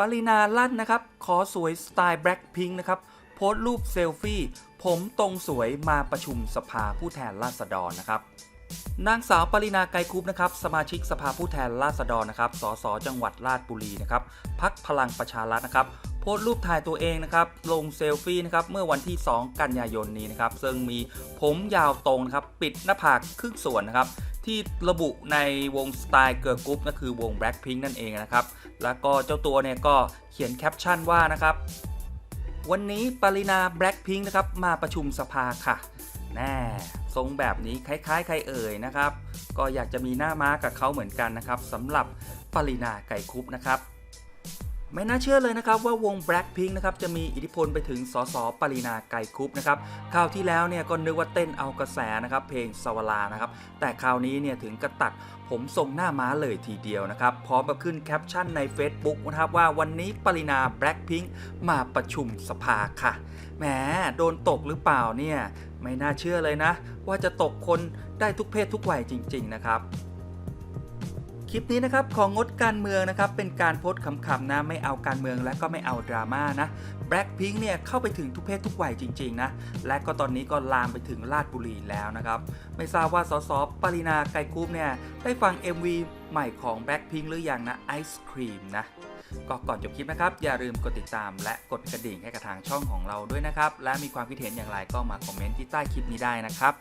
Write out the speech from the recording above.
ปรินาลั่นนะครับ ขอสวยสไตล์แบล็คพิงค์นะครับ โพสต์รูปเซลฟี่ ผมตรงสวยมาประชุมสภาผู้แทนราษฎรนะครับนางสาวปรินาไกรคุปนะครับสมาชิกสภาผู้แทนราษฎรนะครับ สสจังหวัดราชบุรีนะครับพักพลังประชารัฐนะครับ โพสต์รูปถ่ายตัวเองนะครับ ลงเซลฟี่นะครับเมื่อวันที่ 2 กันยายนนี้นะครับ ซึ่งมีผมยาวตรงนะครับ ปิดหน้าผากครึ่งส่วนนะครับ ที่ระบุในวงสไตล์เกิร์ลกรุ๊ปก็คือวง Blackpink นั่นเองนะครับ แล้วก็เจ้าตัวเนี่ยก็เขียนแคปชั่นว่านะครับ วันนี้ปรินา Blackpink นะครับมาประชุมสภาค่ะ แน่ทรงแบบนี้คล้ายๆ ใครเอ่ยนะครับ ก็อยากจะมีหน้าม้ากับเขาเหมือนกันนะครับสำหรับปรินาไก่คุปนะครับ ไม่น่าเชื่อเลยนะครับว่าวง Blackpink นะครับจะมีอิทธิพลไปถึงสสปรินาไก่คุปนะครับคราวที่แล้วเนี่ยก็นึกว่าเต้นเอากระแสนะครับเพลงสวลานะครับแต่คราวนี้เนี่ยถึงกระตัดผมทรงหน้าม้าเลยทีเดียวนะครับพร้อมกับขึ้นแคปชั่นใน Facebook นะครับว่าวันนี้ปรินา Blackpink มาประชุมสภาค่ะแหมโดนตกหรือเปล่าเนี่ยไม่น่าเชื่อเลยนะ ว่าจะตกคนได้ทุกเพศทุกวัยจริง ๆ นะครับ คลิปนี้นะครับของงดการเมืองนะครับเป็นการโพสต์ขำๆนะไม่เอาการเมืองและก็ไม่เอาดราม่านะ Blackpink เนี่ยเข้าไปถึงทุกเพศทุกวัยจริงๆนะและก็ตอนนี้ก็ลามไปถึงราชบุรีแล้วนะครับไม่ทราบว่าสสปรินาไกรคุปเนี่ยได้ฟัง MV ใหม่ของ Blackpink หรือยังนะ Ice Cream นะก็ก่อนจบคลิปนะครับ อย่าลืมกดติดตามและกดกระดิ่งให้กับทางช่องของเราด้วยนะครับ และมีความคิดเห็นอย่างไรก็มาคอมเมนต์ที่ใต้คลิปนี้ได้นะครับ